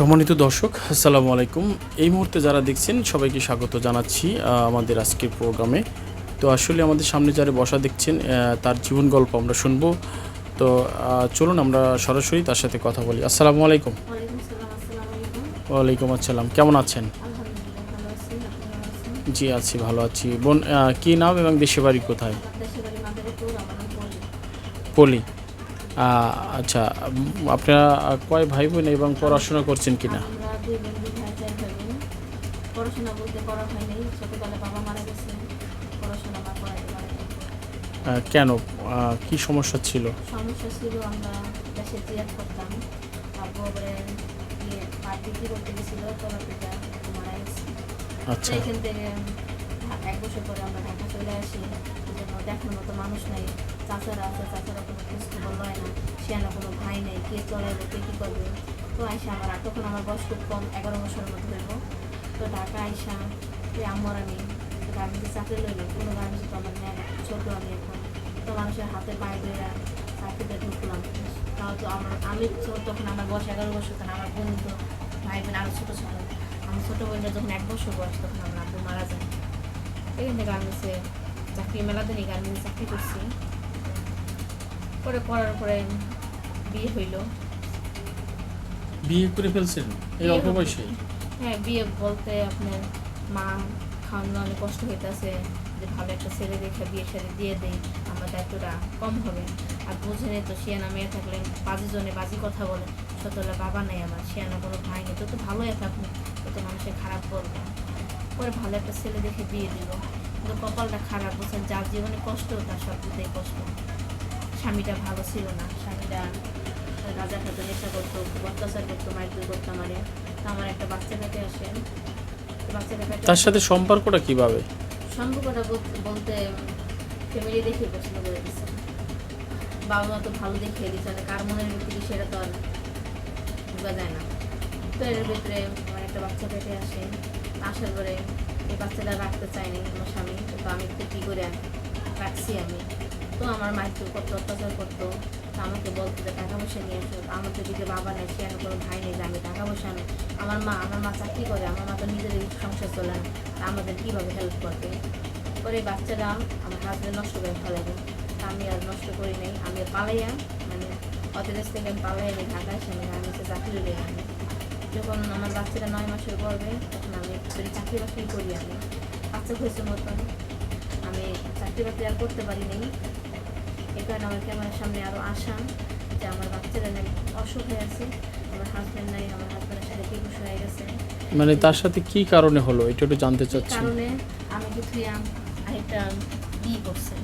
সম্মানিত দর্শক আসসালামু আলাইকুম। এই মুহূর্তে যারা দেখছেন সবাইকে স্বাগত জানাচ্ছি আমাদের আজকের প্রোগ্রামে। তো আসলে আমাদের সামনে যারা বসা দেখছেন তার জীবন গল্প আমরা শুনব। তো চলুন আমরা সরাসরি তার সাথে কথা বলি। আসসালামু আলাইকুম। ওয়ালাইকুম সালাম আসসালামু কেমন আছেন? জি আছি ভালো আছি। বোন কী নাম এবং দেশে বাড়ি কোথায়? পলি। আচ্ছা আপনারা কয় ভাই বোন এবং পড়াশোনা করছেন পড়াশোনা বলতে করা হয়নি বাবা মারা গেছে। পড়াশোনা মা করাতে কেন? কি সমস্যা ছিল? সমস্যা ছিল আমরা দেশে জিয়াদ করতাম। তারপরে পাট করতে গেছিল? তলাপিটা মারা গেছে। আচ্ছা। এখান থেকে এক বছর পরে আমরা ঢাকা চলে আসি। যেন দেখার মতো মানুষ নাই। চাচারা আছে চাচারা কোনো খোঁজ খবর লয় না সে না কোনো ভাই নেই কে চলাইবো কে কী করবে তো আইসা আমার আর তখন আমার বয়স খুব কম এগারো বছরের মতো হইব তো ঢাকা আইসা তুই আমার আমি গার্মেন্টে চাকরি লইলে কোনো গার্মেন্টস তো আমার নেয় ছোটো আমি এখন তো মানুষের হাতে পায়ে ধরে চাকরিতে ঢুকলাম তাও তো আমার আমি তখন আমার বয়স এগারো বছর তখন আমার বোন তো ভাই বোন আরও ছোটো ছিল আমার ছোটো বোনটা যখন এক বছর বয়স তখন আমার আব্বু মারা যায় এখান থেকে গার্মেন্টসে চাকরি মেলাদিনই গার্মেন্টসে চাকরি করছি পরে করার পরে বিয়ে হইল। বিয়ে করে ফেলছেন? এই অল্প বয়সে হ্যাঁ বিয়ে বলতে আপনার মা খাওয়ানো অনেক কষ্ট হইতেছে। যে ভালো একটা ছেলে দেখে বিয়ে সাথে দিয়ে দেই আমার দায়িত্বটা কম হবে। আর বুঝে তো শিয়ানা মেয়ে থাকলে বাজি জনে বাজি কথা বলে। সতলা বাবা নেই আমার শিয়ানা কোনো ভাই নেই। তো তো ভালোই থাকুন তো তো মানুষের খারাপ বলবে। পরে ভালো একটা ছেলে দেখে বিয়ে দিল কিন্তু কপালটা খারাপ বলছেন যার জীবনে কষ্ট তার সব কষ্ট। স্বামীটা ভালো ছিল না। স্বামীটা রাজা খাতে নেশা করতো খুব অত্যাচার করতো মারধর করতো আমারে। তো আমার একটা বাচ্চা পেটে আসে? তো বাচ্চাটা তার সাথে সম্পর্কটা কীভাবে? সম্পর্কটা বল- বলতে ফ্যামিলি দেখে পছন্দ করে দিচ্ছে বাবা মা তো ভালো দেখিয়ে দিচ্ছে না কার মনের ভিত্তিতে সেটা তো আর বোঝা যায় না। তো এর ভিতরে আমার একটা বাচ্চা পেটে আসে? আসার পরে এই বাচ্চাটা রাখতে চায়নি আমার স্বামী। তো আমি একটু কী করে রাখছি আমি? তো আমার তো কত অত্যাচার করতো। আমাকে বলতো যে টাকা পয়সা নিয়ে আসো আমার তো দিকে বাবা নেই, সে কোনো ভাই নেই যে আমি টাকা পয়সা নেই আমার মা আমার মা চাকরি করে, আমার মা তো নিজের সংসার চলে না আমাদের কীভাবে হেল্প করবে? পরে বাচ্চারা, আমার হাজবেন্ড নষ্ট করে ফেলাবে তা আমি আর নষ্ট করি নাই। আমি পালাইয়া মানে অত দেশ থেকে আমি পালাই আমি ঢাকা এসে আমি হচ্ছে চাকরি লই আমি যখন আমার বাচ্চাটা নয় মাসের পড়বে তখন আমি চাকরি বাকরি করি আমি। বাচ্চা হয়েছে মতন। আমি চাকরি বাকরি আর করতে পারি নাই। এই কারণে আমার ক্যামেরার সামনে আরও আসা যে আমার বাচ্চারা নাই অসুখ হয়ে আছে আমার হাজব্যান্ড নাই আমার হাজব্যান্ডের সাথে কি খুশি হয়ে গেছে। মানে তার সাথে কি কারণে হলো? এটা একটু জানতে চাচ্ছি। কারণে আমি কিছু আরেকটা বিয়ে করছে।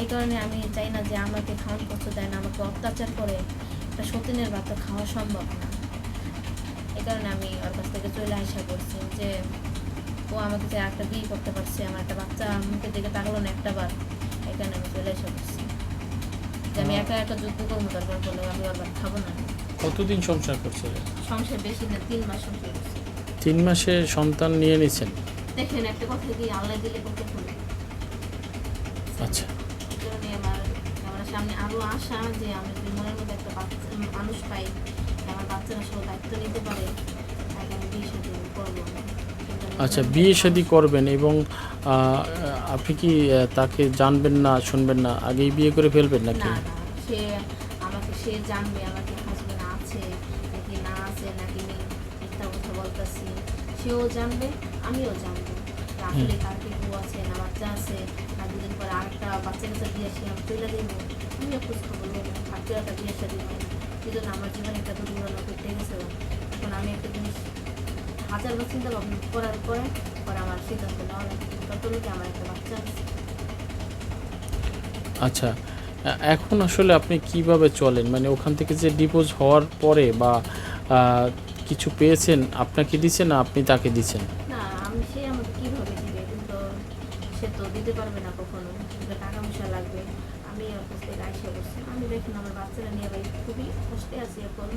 এই কারণে আমি চাই না যে আমাকে খাওয়ান কষ্ট দেয় না আমাকে অত্যাচার করে একটা সতীনের বাচ্চা খাওয়া সম্ভব না। এই কারণে আমি ওর কাছ থেকে চলে আসা করছি যে ও আমাকে যে একটা বিয়ে করতে পারছে আমার একটা বাচ্চা মুখের দিকে তাকালো না একটা বার এই কারণে আমি চলে আসা করছি যে আমি একা একা যুদ্ধ করব দরকার করলে আমি ওর খাব না। কতদিন সংসার করছিলেন সংসার বেশি না তিন মাস সংসার করছি। তিন মাসে সন্তান নিয়ে নিছেন? দেখেন একটা কথা কি আল্লাহ দিলে করতে হবে আচ্ছা। কারণে আমার আমার সামনে আরও আশা যে আমি যদি মনের মধ্যে একটা বাচ্চা মানুষ পাই আমার বাচ্চারা সব দায়িত্ব নিতে পারে তাকে আমি বিয়ে সাথে করব কিন্তু আমি আচ্ছা বিয়ে শাদি করবেন এবং আপনি কি তাকে জানবেন না শুনবেন না? আগেই বিয়ে করে ফেলবেন নাকি? সে আমাকে সে জানবে আমাকে হাজবেন্ড আছে নাকি না আছে নাকি আমি মিথ্যা কথা বলতেছি। সেও জানবে আমিও জানব। আসলে কি বউ আছে না বাচ্চা আছে না দুদিন পরে আরেকটা বাচ্চা কাছে দিয়ে আসি আমি তুলে দেবো আমিও খোঁজ খবর নেব ভাবতে একটা বিয়ে সাথে সেই জন্য আমার জীবনে একটা দুর্ঘটনা ঘটে গেছে। এখন আমি একটা জিনিস হাজার বার চিন্তা ভাবনা করার পরে পরে আমার সিদ্ধান্ত নেওয়া ততটুকু আমার একটা বাচ্চা আছে। আচ্ছা এখন আসলে আপনি কীভাবে চলেন? মানে ওখান থেকে যে ডিপোজ হওয়ার পরে বা কিছু পেয়েছেন আপনাকে দিছে না আপনি তাকে দিছেন? না আমি সে আমাকে কীভাবে দিবে? কিন্তু সে তো দিতে পারবে না কখনো। টাকা পয়সা লাগবে। কাছ থেকে আইসা করছি আমি দেখুন আমার বাচ্চারা নিয়ে ভাই খুবই কষ্টে আছি এখন।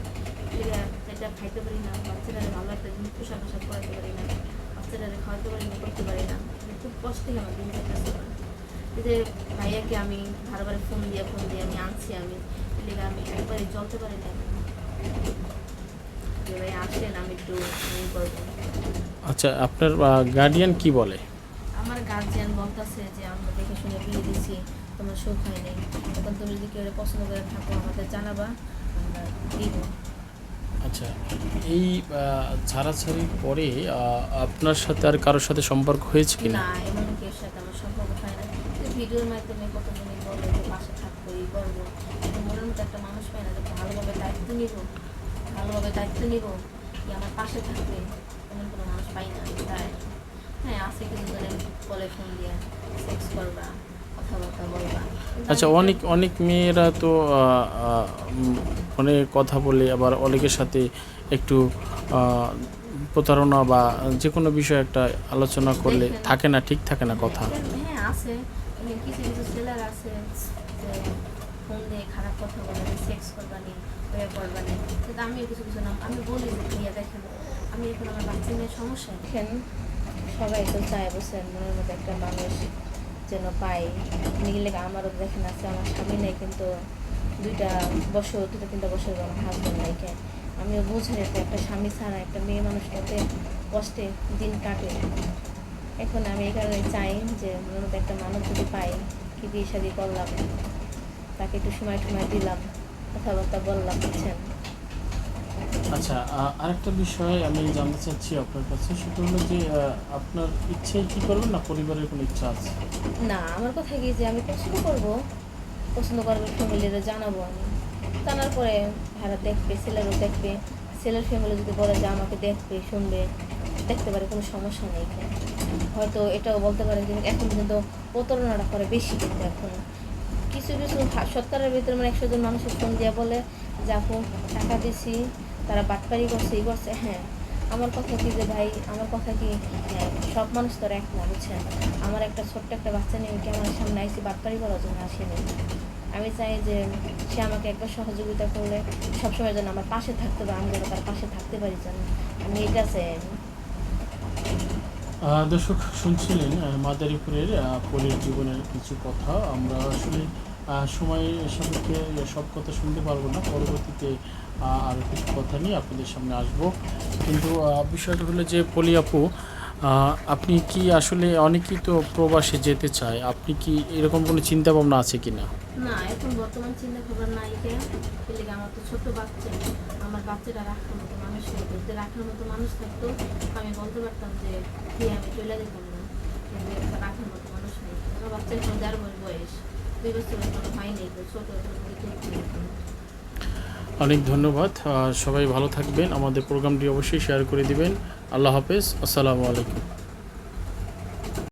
এটা এটা খাইতে পারি না বাচ্চারা ভালো একটা জিনিস পোশাক আশাক করাতে পারি না বাচ্চারা খাওয়াতে পারি না করতে পারি না। আমি খুব কষ্টে আমার দিন কাটতেছে। এই যে ভাইয়াকে আমি বারে বারে ফোন দিয়ে ফোন দিয়ে আমি আনছি আমি এদিকে আমি একবারে চলতে পারি না ভাই আসেন আমি একটু করব। আচ্ছা আপনার গার্ডিয়ান কি বলে? আমার গার্জিয়ান বলতেছে যে আমরা দেখে শুনে বিয়ে দিছি তোমার সুখ হয়নি। এখন তুমি যদি কেউ পছন্দ করে থাকো আমাদের জানাবা আমরা দিব। আচ্ছা এই ছাড়াছাড়ির পরে আপনার সাথে আর কারোর সাথে সম্পর্ক হয়েছে কি না এমন কেউ সাথে আমার সম্পর্ক হয় না। কিন্তু ভিডিওর মাধ্যমে কতজনই বলে যে পাশে থাকব এই করব। কিন্তু মনের মতো একটা মানুষ পায় না যে ভালোভাবে দায়িত্ব নিব ভালোভাবে দায়িত্ব নিব কি আমার পাশে থাকবে। এমন কোনো মানুষ পাই না তাই। হ্যাঁ আছে জনে বলে ফোন দিয়ে সেক্স করবা। কথাবার্তা বলবা আচ্ছা অনেক অনেক মেয়েরা তো ফোনে কথা বলে আবার অনেকের সাথে একটু প্রতারণা বা যে কোনো বিষয়ে একটা আলোচনা করলে থাকে না ঠিক থাকে না কথা। হ্যাঁ আছে। মানে কিছু কিছু ছেলেরা আছে ফোন দিয়ে খারাপ কথা বলে সেক্স করবানি ওয়ে করবানি কিন্তু আমিও কিছু কিছু নাম আমি বলি যে ভাইয়া দেখেন আমি এখন আমার বাচ্চা নিয়ে সমস্যা? সবাই তো চায় বসেন মনের মধ্যে একটা মানুষ যেন পাই। নিগলে আমারও দেখেন আছে, আমার স্বামী নেই, কিন্তু দুইটা বছর দুটা তিনটা বছর আমার হাজব্যান্ড নাই কেন আমিও বুঝে যে একটা স্বামী ছাড়া একটা মেয়ে মানুষ মানুষটাতে কষ্টে দিন কাটে। এখন আমি এই কারণে চাই যে মধ্যে একটা মানুষ যদি পাই, কি বিয়ে শাদি করলাম, তাকে একটু সময় টুময় দিলাম, কথাবার্তা বললাম, বুঝছেন? আচ্ছা আরেকটা বিষয় আমি জানতে চাচ্ছি আপনার কাছে, সেটা হলো যে আপনার ইচ্ছে কি করবেন না পরিবারের কোনো ইচ্ছা আছে? না, আমার কথা কি যে আমি পছন্দ করব? পছন্দ করব ফ্যামিলিতে জানাব আমি। জানার পরে ভাড়া দেখবে, ছেলেরও দেখবে। ছেলের ফ্যামিলি যদি বলে যে আমাকে দেখবে, শুনবে, দেখতে পারে কোনো সমস্যা নেই হয়তো এটাও বলতে পারেন যে এখন কিন্তু প্রতারণাটা করে বেশি কিন্তু এখন। কিছু কিছু সত্তরের ভিতরে মানে একশো জন মানুষের ফোন দিয়ে বলে, যে আপু, টাকা দিছি। তারা বাটপারি করছে এই করছে হ্যাঁ। আমার কথা কি যে ভাই, আমার কথা কি হ্যাঁ সব মানুষ তো এক না, বুঝছেন? আমার একটা ছোট্ট একটা বাচ্চা নিয়ে আমি আমার সামনে আইসি, বাটপারি করার জন্য আসেনি আমি চাই যে সে আমাকে একবার সহযোগিতা করলে সবসময় যেন আমার পাশে থাকতে পারে, আমি যেন তার পাশে থাকতে পারি যেন। আমি এটা চাই। দর্শক, শুনছিলেন মাদারীপুরের পরীর জীবনের কিছু কথা। আমরা আসলে সময় সাপেক্ষে সব কথা শুনতে পারব না। পরবর্তীতে আরও কিছু কথা নিয়ে আপনাদের সামনে আসব। কিন্তু বিষয়টা হলো যে, পলি আপু আপনি কি আসলে অনেকেই তো প্রবাসে যেতে চায়। আপনি কি এরকম কোনো চিন্তা ভাবনা আছে কি না, এখন বর্তমান চিন্তা খবর নাই আমার তো ছোট বাচ্চা। আমার বাচ্চাটা রাখার মতো মানুষ যদি রাখার মতো মানুষ থাকতো, আমি বলতে পারতাম যে আমি চলে যেতাম না। রাখার মতো মানুষ নেই। বয়স। অনেক ধন্যবাদ। সবাই ভালো থাকবেন। আমাদের প্রোগ্রামটি অবশ্যই শেয়ার করে দিবেন। আল্লাহ হাফেজ। আসসালামু আলাইকুম।